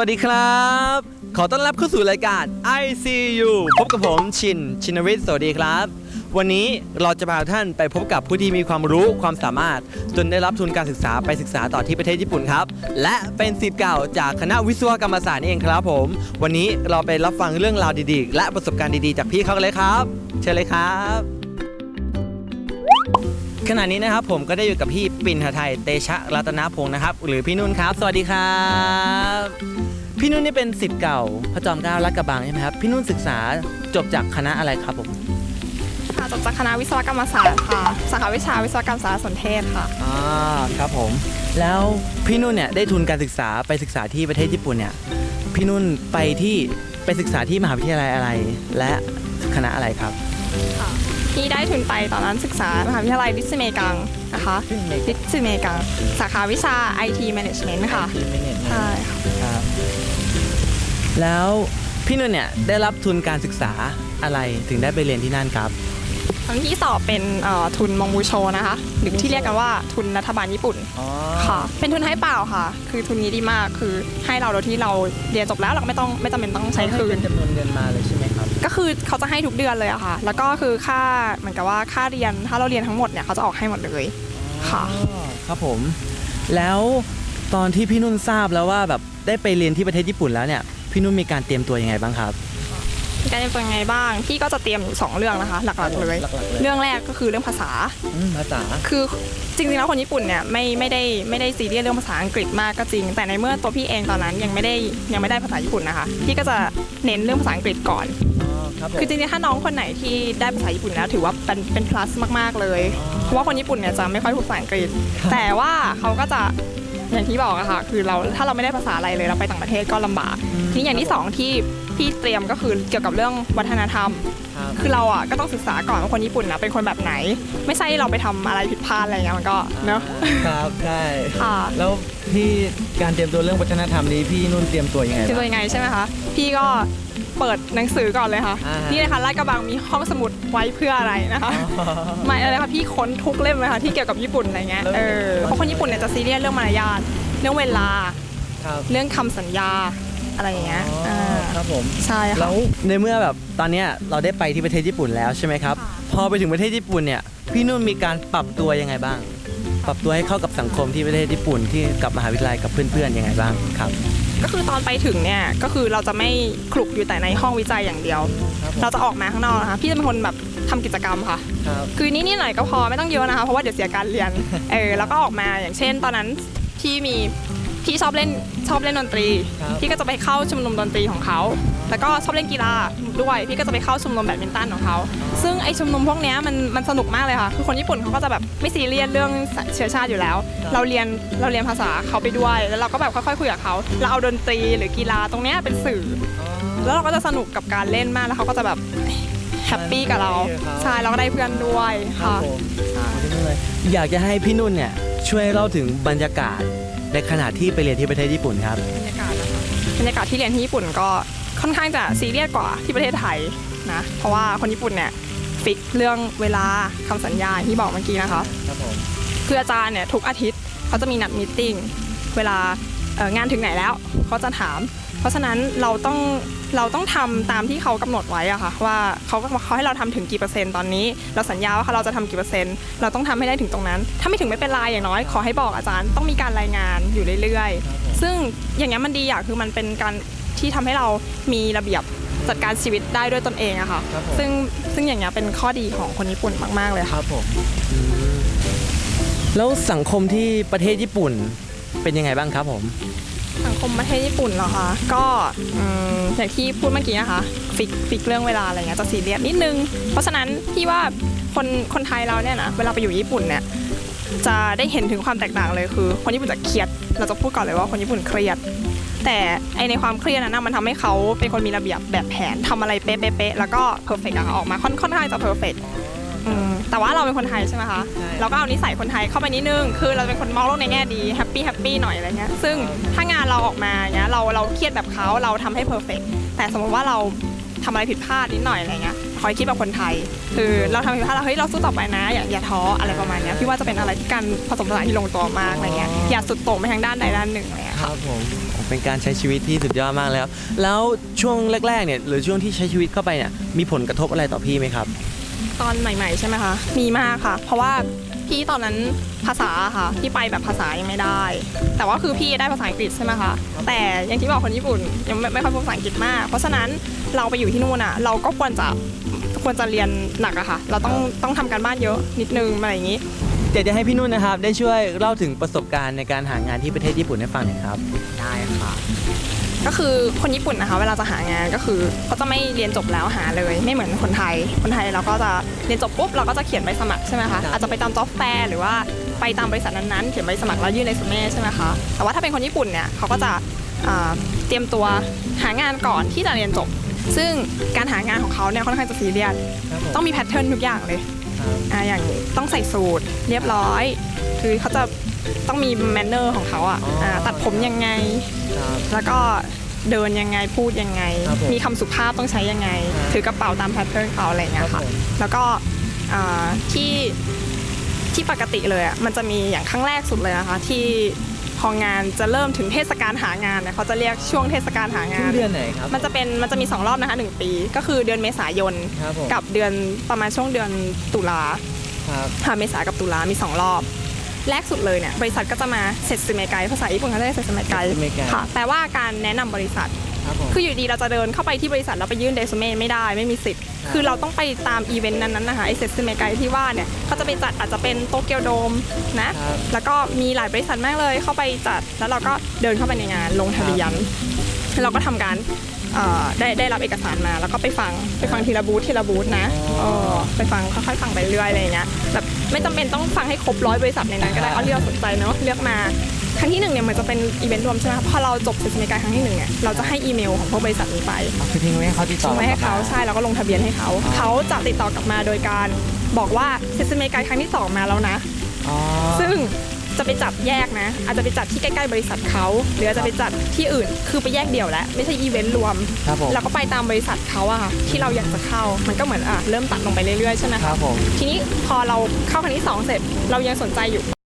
วัสดีครับ ขอต้อนรับเข้าสู่รายการ ICU พบกับผมชิน ชินวิทย์ สวัสดีครับ วันนี้เราจะพาท่านไปพบกับผู้ที่มีความรู้ความสามารถ จนได้รับทุนการศึกษาไปศึกษาต่อที่ประเทศญี่ปุ่นครับ และเป็นศิษย์เก่าจากคณะวิศวกรรมศาสตร์นี่เองครับผม วันนี้เราไปรับฟังเรื่องราวดีๆ และประสบการณ์ดีๆ จากพี่เขากันเลยครับ เชิญเลยครับขณะนี้นะครับผมก็ได้อยู่กับพี่ปิ่นหไทยเตชะรัตนพงศ์นะครับ หรือพี่นุ่นครับ สวัสดีครับ พี่นุ่นนี่เป็นสิทธิ์เก่าพระจอมเกล้าลาดกระบังใช่ไหมครับ พี่นุ่นศึกษาจบจากคณะอะไรครับผมค่ะจบจากคณะวิศวกรรมศาสตร์ค่ะ สาขาวิชาวิศวกรรมสารสนเทศค่ะ อ่าครับผม แล้วพี่นุ่นเนี่ยได้ทุนการศึกษาไปศึกษาที่ประเทศญี่ปุ่นเนี่ย พี่นุ่นไปที่ไปศึกษาที่มหาวิทยาลัยอะไร และคณะอะไรครับ ค่ะ ที่ได้ทุนไปตอนนั้นศึกษามหาวิทยาลัยดิสเมกังนะคะดิสเมกัง สาขาวิชา IT Management ค่ะใช่ค่ะครับแล้วพี่นุ่นเนี่ยได้รับทุนการศึกษาอะไรถึงได้ไปเรียนที่นั่นครับทั้งที่สอบเป็นเอ่อทุนมองบูโชนะคะ หรือที่เรียกกันว่าทุนรัฐบาลญี่ปุ่นอ๋อค่ะ เป็นทุนให้เปล่าค่ะ คือทุนนี้ดีมากคือให้เราโดยที่เราเรียนจบแล้วเราก็ไม่ต้องไม่จำเป็นต้องใช้คืนเป็นจำนวนเงินมาเลยใช่ไหมครับ ก็คือเขาจะให้ทุกเดือนเลยอะค่ะ แล้วก็คือค่าเหมือนกับว่าค่าเรียนถ้าเราเรียนทั้งหมดเนี่ยเขาจะออกให้หมดเลยค่ะอ๋อครับผม แล้วตอนที่พี่นุ่นทราบแล้วว่าแบบได้ไปเรียนที่ประเทศญี่ปุ่นแล้วเนี่ยพี่นุ่นมีการเตรียมตัวยังไงบ้างครับการเป็นยังไงบ้างพี่ก็จะเตรียมอยู่สองเรื่องนะคะ หลักๆเลยหลักๆเลยเรื่องแรกก็คือเรื่องภาษาอืมภาษาคือจริงๆแล้วคนญี่ปุ่นเนี่ยไม่ไม่ได้ไม่ได้ซีเรียสเรื่องภาษาอังกฤษมากก็จริง แต่ในเมื่อตัวพี่เองตอนนั้นยังไม่ได้ยังไม่ได้ภาษาญี่ปุ่นนะคะพี่ก็จะเน้นเรื่องภาษาอังกฤษก่อนอ๋อ ครับผมคือจริงๆ ถ้าน้องคนไหนที่ได้ภาษาญี่ปุ่นแล้วถือว่าเป็นเป็น plus มากๆ เลย เพราะว่าคนญี่ปุ่นเนี่ยจะไม่ค่อยพูดภาษาอังกฤษ แต่ว่าเขาก็จะอย่างที่บอกอะค่ะ คือเราถ้าเราไม่ได้ภาษาอะไรเลยเราไปต่างประเทศก็ลำบาก ทีนี้อย่างที่สองที่พี่เตรียมก็คือเกี่ยวกับเรื่องวัฒนธรรม ครับคือเราอะก็ต้องศึกษาก่อนว่าคนญี่ปุ่นนะเป็นคนแบบไหน ไม่ใช่เราไปทำอะไรผิดพลาดอะไรเงี้ยมันก็เนอะครับใช่ค่ะแล้วพี่การเตรียมตัวเรื่องวัฒนธรรมนี้พี่นุ่นเตรียมตัวยังไงคือตัวบ้างยังไงใช่ไหมคะ พี่ก็ เปิดหนังสือก่อนเลยค่ะ อ่าฮะนี่เลยค่ะลาดกระบังมีห้องสมุดไว้เพื่ออะไรนะคะไม่อะไรค่ะพี่ค้นทุกเล่มเลยค่ะที่เกี่ยวกับญี่ปุ่นอะไรเงี้ย แล้ว เออเพราะคนญี่ปุ่นเนี่ยจะซีเรียสเรื่องมารยาทเรื่องเวลา ครับเรื่องคำสัญญาอะไรอย่างเงี้ยอ๋อาครับผม ใช่ค่ะแล้วในเมื่อแบบตอนเนี้ยเราได้ไปที่ประเทศญี่ปุ่นแล้วใช่ไหมครับ ค่ะ พอไปถึงประเทศญี่ปุ่นเนี่ยพี่นุ่นมีการปรับตัวยังไงบ้าง ปรับตัวให้เข้ากับสังคมที่ประเทศญี่ปุ่นที่กับมหาวิทยาลัยกับเพื่อนๆยังไงบ้างครับ ก็คือตอนไปถึงเนี่ยก็คือเราจะไม่คลุกอยู่แต่ในห้องวิจัยอย่างเดียว เราจะออกมาข้างนอกนะคะพี่จะเป็นคนแบบทำกิจกรรมค่ะครับคือนี่นี่หน่อยก็พอไม่ต้องเยอะนะคะเพราะว่าเดี๋ยวเสียการเรียนเออแล้วก็ออกมาอย่างเช่น ตอนนั้นพี่มี พี่ชอบเล่นชอบเล่นดนตรีครับพี่ก็จะไปเข้าชุมนุมดนตรีของเขาแล้วก็ชอบเล่นกีฬาด้วยพี่ก็จะไปเข้าชุมนุมแบดมินตันของเขาซึ่งไอชุมนุมพวกเนี้ยมันมันสนุกมากเลยค่ะคือคนญี่ปุ่นเขาก็จะแบบไม่ซีเรียสเรื่องเชื้อชาติอยู่แล้ว เราเรียนเราเรียนภาษาเขาไปด้วย แล้วเราก็แบบค่อยๆคุยกับเขาเราเอาดนตรีหรือกีฬาตรงเนี้ยเป็นสื่อ แล้วเราก็จะสนุกกับการเล่นมากแล้วเขาก็จะแบบแฮปปี้กับเราใช่เราก็ได้เพื่อนด้วยครับค่ะผมใช่อยากจะให้พี่นุ่นเนี่ยช่วยเล่าถึงบรรยากาศ ในขณะที่ไปเรียนที่ประเทศญี่ปุ่นครับ บรรยากาศนะคะบรรยากาศที่เรียนที่ญี่ปุ่นก็ค่อนข้างจะซีเรียสกว่าที่ประเทศไทยนะเพราะว่าคนญี่ปุ่นเนี่ยฟิกเรื่องเวลาคำสัญญาที่บอกเมื่อกี้นะคะครับผม คืออาจารย์เนี่ยทุกอาทิตย์เขาจะมีนัดมีตติ้งเวลาเอ่องานถึงไหนแล้วเขาจะถาม เพราะฉะนั้นเราต้องเราต้องทำตามที่เขากำหนดไว้อะค่ะว่าเขาเขาให้เราทำถึงกี่เปอร์เซ็นต์ตอนนี้ เราสัญญาว่าเราจะทำกี่เปอร์เซ็นต์เราต้องทำให้ได้ถึงตรงนั้น ถ้าไม่ถึงไม่เป็นไรอย่างน้อย ขอให้บอกอาจารย์ต้องมีการรายงานอยู่เรื่อยๆ ซึ่งอย่างเงี้ยมันดีอย่างคือมันเป็นการที่ทำให้เรามีระเบียบจัดการชีวิตได้ด้วยตนเองอะค่ะครับผมซึ่งซึ่งอย่างเงี้ยเป็นข้อดีของคนญี่ปุ่นมาก ๆเลยคค่ะรับผมแล้วสังคมที่ประเทศญี่ปุ่นเป็นยังไงบ้างครับผม สังคมประเทศญี่ปุ่นเหรอคะ ก็อย่างที่พูดเมื่อกี้นะคะฟิกฟิกเรื่องเวลาอะไรเงี้ยจะซีเรียสนิดนึง เพราะฉะนั้นพี่ว่าคนคนไทยเราเนี่ยนะเวลาไปอยู่ญี่ปุ่นเนี่ยจะได้เห็นถึงความแตกต่างเลยคือ คนญี่ปุ่นจะเครียด เราจะพูดก่อนเลยว่าคนญี่ปุ่นเครียด แต่ไอในความเครียดนั้นนะมันทำให้เขาเป็นคนมีระเบียบแบบแผนทำอะไรเป๊ะๆแล้วก็เพอร์เฟกต์ออกมาค่อนข้างจะเพอร์เฟกต์ แต่ว่าเราเป็นคนไทยใช่ไหมคะใช่เราก็เอานิสัยคนไทยเข้าไปนิดนึง คือเราเป็นคนมองโลกในแง่ดีแฮปปี้แฮปปี้หน่อยอะไรเงี้ย ซึ่งถ้างานเราออกมาเงี้ยเราเราเครียดแบบเขาเราทำให้เพอร์เฟกแต่สมมติว่าเราทำอะไรผิดพลาดนิดหน่อยอะไรเงี้ยคอยคิดแบบคนไทย คือเราทำผิดพลาดแล้วเฮ้ยเราสู้ต่อไปนะ อย่าอย่าท้ออะไรประมาณเนี้ยพี่ว่าจะเป็นอะไรที่การผสมผสานที่ลงตัวมากอะไรเงี้ยอย่าสุดโต่งไปทางด้านใดด้านหนึ่งอะไรเงี้ยครับผมเป็นการใช้ชีวิตที่สุดยอดมากแล้ว แล้วช่วงแรกๆเนี่ยหรือช่วงที่ใช้ชีวิตเข้าไปเนี่ยมีผลกระทบอะไรต่อพี่ไหมครับ ตอนใหม่ๆ ใช่ไหมคะ มีมากค่ะ เพราะว่าพี่ตอนนั้นภาษาอะค่ะพี่ไปแบบภาษายังไม่ได้ แต่ว่าคือพี่ได้ภาษาอังกฤษใช่ไหมคะแต่อย่างที่บอกคนญี่ปุ่นยังไม่ไม่ค่อยพูดภาษาอังกฤษมาก เพราะฉะนั้นเราไปอยู่ที่นู่นอะเราก็ควรจะควรจะเรียนหนักอะค่ะ เราต้องต้องทำการบ้านเยอะนิดนึงอะไรอย่างนี้เดี๋ยวจะให้พี่นุ่นนะครับ ได้ช่วยเล่าถึงประสบการณ์ในการหางานที่ประเทศญี่ปุ่นให้ฟังหน่อยครับ ได้ค่ะ ก็คือคนญี่ปุ่นนะคะ เวลาจะหางานก็คือเขาจะไม่เรียนจบแล้วหาเลย ไม่เหมือนคนไทย คนไทยเราก็จะเรียนจบปุ๊บเราก็จะเขียนใบสมัครใช่ไหมคะอาจจะไปตามจ็อบแฟร์หรือว่าไปตามบริษัทนั้นๆเขียนใบสมัครแล้วยื่นในสมัใช่ไหมคะแต่ว่าถ้าเป็นคนญี่ปุ่นเนี่ยเขาก็จะอ่าเตรียมตัวหางานก่อนที่จะเรียนจบ ซึ่งการหางานของเขาเนี่ยค่อนข้างจะซีเรียสต้องมีแพทเทิร์นทุกอย่างเลย อ่าอย่างต้องใส่สูทเรียบร้อย คือเขาจะต้องมีแมนเนอร์ของเขาอะอ๋ออ่าตัดผมยังไง ครับ แล้วก็เดินยังไงพูดยังไง ครับผมมีคำสุภาพต้องใช้ยังไงครับถือกระเป๋าตามแพทเทิร์นเขาอะไรอย่างเงี้ยครัค่ะบผม แล้วก็อ่าที่ที่ปกติเลยอะมันจะมีอย่างครั้งแรกสุดเลยนะคะที่ พองานจะเริ่มถึงเทศกาลหางานเนี่ยเขาจะเรียกช่วงเทศกาลหางาช่วงนเดือนไหนครับ มันจะเป็นมันจะมีสองรอบนะคะหนึ่งปี ก็คือเดือนเมษายน ครับผมกับเดือนประมาณช่วงเดือนตุลาครับค่ะเมษากับตุลามี 2 รอบ แรกสุดเลยเนี่ยบริษัทก็จะมาเซตสเมไกภาษาญี่ปุ่นเขาเรียกเซตสเมไก Setsumegai ค่ะแปลว่าการแนะนำบริษัท ครับผม คืออยู่ดีเราจะเดินเข้าไปที่บริษัทแล้วไปยื่นเดซูเม่ไม่ได้ไม่มีสิทธิ์ คือเราต้องไปตามอีเวนต์นั้นๆนะคะไอเซตสเมไกที่ว่าเนี่ยเขาจะไปจัดอาจจะเป็นโตเกียวโดมนะ ครับ แล้วก็มีหลายบริษัทมากเลยเข้าไปจัด แล้วเราก็เดินเข้าไปในงานลงทะเบียนแล้วเราก็ทำการเอ่อได้ได้รับเอกสารมา แล้วก็ไปฟังไปฟังทีละบูธทีละบูธนะอ๋อเออไปฟังค่อยๆฟังไปเรื่อยอะไรอย่างเงี้ยแบบไม่จำเป็นต้องฟังให้ครบร้อยบริษัทในนั้นก็ได้เอาที่เราสนใจเนาะเลือกมา ครั้งที่หนึ่งเนี่ยมันจะเป็นอีเวนต์รวมใช่ไหมคะพอเราจบเซสเมกายครั้งที่หนึ่งเนี่ยเราจะให้อีเมลของพวกบริษัทนี้ไปคือทิ้งไว้ให้เขาติดต่อทิ้งไว้ให้เขากลับมใช่แล้วก็ลงทะเบียนให้เขาอ๋อเขาจะติดต่อกลับมาโดยการบอกว่าเซสเมกายครั้งที่สองมาแล้วนะอ๋อซึ่งจะไปจัดแยกนะ อาจจะไปจัดที่ใกล้ๆบริษัทเขาหรืออาจจะไปจัดที่อื่นคือไปแยกเดี่ยวแล้วไม่ใช่อีเวนต์รวมครับผมเราก็ไปตามบริษัทเขาอะค่ะที่เราอยากจะเข้ามันก็เหมือนอะเริ่มตัดลงไปเรื่อยๆใช่ไหมคคะรับผมทีนี้พอเราเข้าครั้งที่สองเสร็จเรายังสนใจอยู่